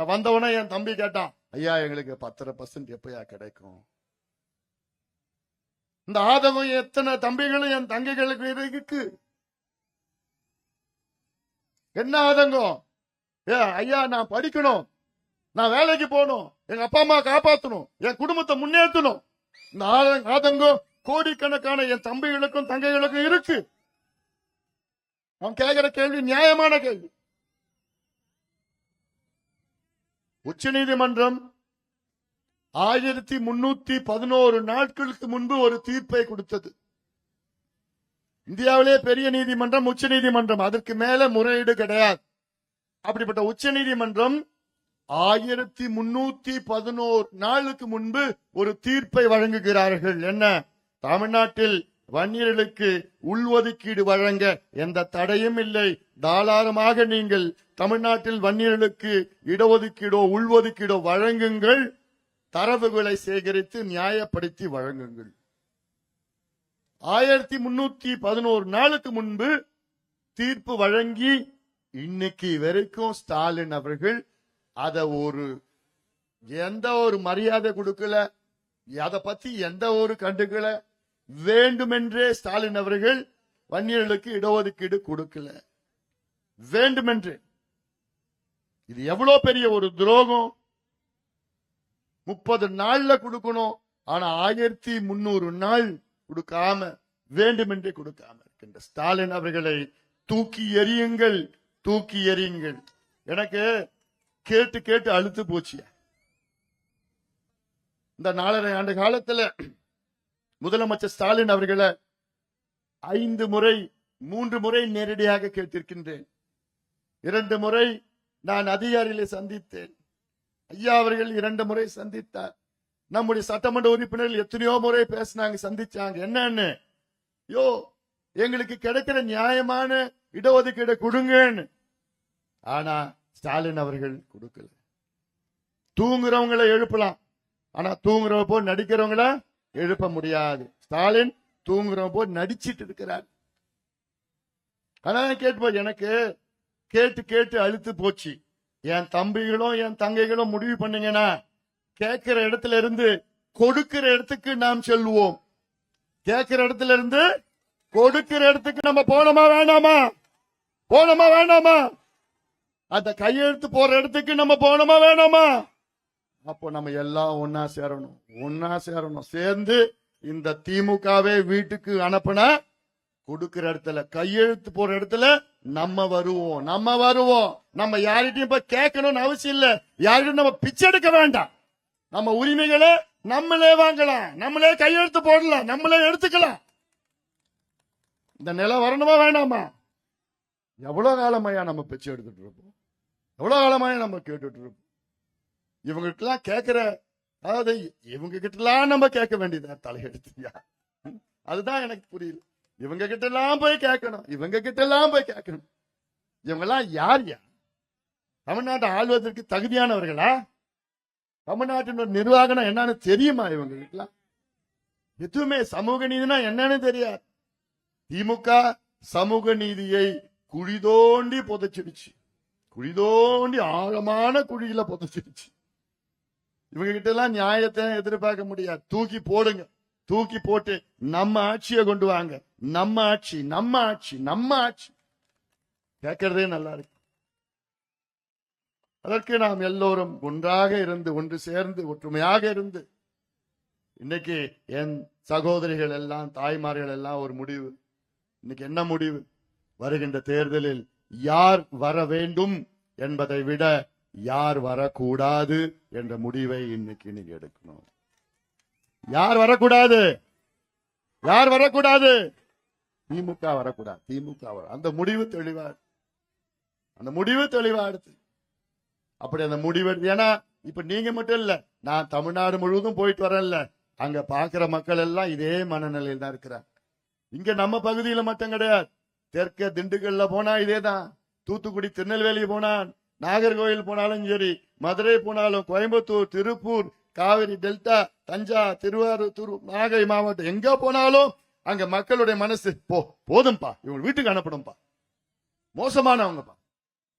நான் வந்தவனே என் தம்பி கேட்டான் ஐயா எங்களுக்கு பத்தரை பர்சன்ட் எப்பயா கிடைக்கும்? இந்த ஆதங்கம் எத்தனை தம்பிகளும் என் தங்கைகளுக்கு இருக்கு. என்ன ஆதங்கம்? ஏ ஐயா நான் படிக்கணும். நான் வேலைக்கு போகணும். எங்க அப்பா அம்மா காப்பாத்தணும். என் குடும்பத்தை முன்னேற்றணும். இந்த ஆத- ஆதங்கம் கோடிக்கணக்கான என் தம்பிகளுக்கும் தங்கைகளுக்கும் இருக்கு. அவன் கேட்கிற கேள்வி நியாயமான கேள்வி. உச்ச நீதிமன்றம் ஆயிரத்தி முன்னூத்தி பதினோரு நாட்களுக்கு முன்பு ஒரு தீர்ப்பை கொடுத்தது. இந்தியாவிலே பெரிய நீதிமன்றம் உச்ச நீதிமன்றம் அதற்கு மேல முறையீடு கிடையாது. அப்படிப்பட்ட உச்ச நீதிமன்றம் ஆயிரத்தி முன்னூத்தி பதினோரு நாளுக்கு முன்பு ஒரு தீர்ப்பை வழங்குகிறார்கள். என்ன? தமிழ்நாட்டில் வன்னியர்களுக்கு உள்ஒதுக்கீடு வழங்க எந்த தடையும் இல்லை. தாராளமாக நீங்கள் தமிழ்நாட்டில் வன்னியர்களுக்கு இடஒதுக்கீடோ உள்ஒதுக்கீடோ வழங்குங்கள். தரவுகளை சேகரித்து நியாயப்படுத்தி வழங்குங்கள். ஆயிரத்தி முன்னூத்தி பதினோரு நாளுக்கு முன்பு தீர்ப்பு வழங்கி இன்னைக்கு வரைக்கும் ஸ்டாலின் அவர்கள் அத ஒரு எந்த ஒரு மரியாதை கொடுக்கல அதை பத்தி எந்த ஒரு கண்டுக்கல. வேண்டுமென்றே ஸ்டாலின் அவர்கள் வன்னியர்களுக்கு இடஒதுக்கீடு கொடுக்கல. வேண்டுமென்றே. இது எவ்வளவு பெரிய ஒரு துரோகம்? முப்பது நாள்ல கொடுக்கணும். ஆனா ஆயிரத்தி முன்னூறு நாள் கொடுக்காம வேண்டுமென்றே கொடுக்காம இருக்கின்ற ஸ்டாலின் அவர்களை தூக்கி எறியுங்கள் தூக்கி எறியுங்கள். எனக்கு கேட்டு கேட்டு அழுத்து போச்சு. இந்த நாலரை ஆண்டு காலத்துல முதலமைச்சர் ஸ்டாலின் அவர்களை ஐந்து முறை மூன்று முறை நேரடியாக கேட்டிருக்கின்றேன். இரண்டு முறை நான் அதிகாரிகளை சந்தித்தேன். ஐயா அவர்கள் இரண்டு முறை சந்தித்தார். நம்முடைய சட்டமன்ற உறுப்பினர்கள் எத்தனையோ முறை பேசினாங்க சந்திச்சாங்க. என்னன்னு? யோ எங்களுக்கு கிடைக்கிற நியாயமான இடஒதுக்கீடு கொடுங்கன்னு. ஆனா ஸ்டாலின் அவர்கள் கொடுக்கல. தூங்குறவங்களை எழுப்பலாம். ஆனா தூங்குறவ போ நடிக்கிறவங்கள எழுப்ப முடியாது. ஸ்டாலின் தூங்குறவ போ நடிச்சிட்டு இருக்கிறார். அதான் கேட்போம் எனக்கு கேட்டு கேட்டு அழுத்து போச்சு. என் தம்பிகளும் என் தங்கைகளும் முடிவு பண்ணீங்கன்னா கேட்கிற இடத்துல இருந்து கொடுக்கிற இடத்துக்கு நாம் செல்வோம். கேட்கிற இடத்துல இருந்து கொடுக்கிற இடத்துக்கு நம்ம போனோமா வேணாமா போனோமா வேணாமா அந்த கையெழுத்து போற இடத்துக்கு நம்ம போனோமா வேணாமா அப்போ நம்ம எல்லாம் ஒன்னா சேரணும். ஒன்னா சேரணும். சேர்ந்து இந்த திமுகவே வீட்டுக்கு அனுப்புனா கொடுக்கிற இடத்துல கையெழுத்து போற இடத்துல நம்ம வருவோம் நம்ம வருவோம். நம்ம யார்கிட்டயும் போய் கேட்கணும்னு அவசியம் இல்ல. யார்கிட்டயும் நம்ம பிச்சை எடுக்க வேண்டாம். நம்ம உரிமைகளை நம்மளே வாங்கலாம். நம்மளே கையெழுத்து போடலாம். நம்மளே எடுத்துக்கலாம். இந்த நிலம் வரணுமா வேண்டாமா? எவ்வளவு காலமாயா நம்ம பிச்சை எடுத்துட்டு இருப்போம்? எவ்வளவு காலமாயா நம்ம கேட்டுட்டு இருப்போம்? இவங்க எல்லாம் கேட்கிற அதாவது இவங்க கிட்ட எல்லாம் நம்ம கேட்க வேண்டியதா தலையெடுத்தியா அதுதான் எனக்கு புரியல இவங்க கிட்ட எல்லாம் போய் கேட்கணும். இவங்க கிட்ட எல்லாம் போய் கேட்கணும். இவங்க எல்லாம் யார்? யா தமிழ்நாட்டை ஆள்வதற்கு தகுதியானவர்களா? தமிழ்நாட்டின் நிர்வாகம் என்னன்னு தெரியுமா இவங்களுக்குலாம் எதுவுமே சமூக நீதினா என்னன்னு தெரியாது. திமுக சமூக நீதியை குழி தோண்டி புதைச்சிடுச்சு. குழி தோண்டி ஆழமான குழியில புதைச்சிடுச்சு. இவங்க கிட்ட எல்லாம் நியாயத்தை எதிர்பார்க்க முடியாது. தூக்கி போடுங்க. தூக்கி போட்டு நம்ம ஆட்சியை கொண்டு வாங்க. நம்ம ஆட்சி நம்ம ஆட்சி நம்ம ஆட்சி. கேட்கறதே நல்லா இருக்கு. அதற்கு நாம் எல்லோரும் ஒன்றாக இருந்து ஒன்று சேர்ந்து ஒற்றுமையாக இருந்து இன்னைக்கு என் சகோதரிகள் எல்லாம் தாய்மார்கள் எல்லாம் ஒரு முடிவு. இன்னைக்கு என்ன முடிவு? வருகின்ற தேர்தலில் யார் வர வேண்டும் என்பதை விட யார் வரக்கூடாது என்ற முடிவை இன்னைக்கு நீங்க எடுக்கணும். யார் வரக்கூடாது? யார் வரக்கூடாது? திமுக வரக்கூடாது. திமுக வர அந்த முடிவு தெளிவா அந்த முடிவு தெளிவா எடுத்து அப்படி அந்த முடிவு ஏன்னா இப்ப நீங்க மட்டும் இல்ல நான் தமிழ்நாடு முழுவதும் போயிட்டு வரேன்ல. அங்க பாக்குற மக்கள் எல்லாம் இதே மனநிலையில் தான் இருக்கிறாங்க. இங்க நம்ம பகுதியில மட்டும் கிடையாது. தெற்க திண்டுக்கல்ல போனா இதேதான். தூத்துக்குடி திருநெல்வேலி போனா நாகர்கோவில் போனாலும் சரி மதுரை போனாலும் கோயம்புத்தூர் திருப்பூர் காவிரி டெல்டா தஞ்சா திருவாரூர் திரு நாகை மாவட்டம் எங்க போனாலும் அங்க மக்களுடைய மனசு போ போதும்பா. இவங்க வீட்டுக்கு அனுப்பணும்பா. மோசமானவங்கப்பா.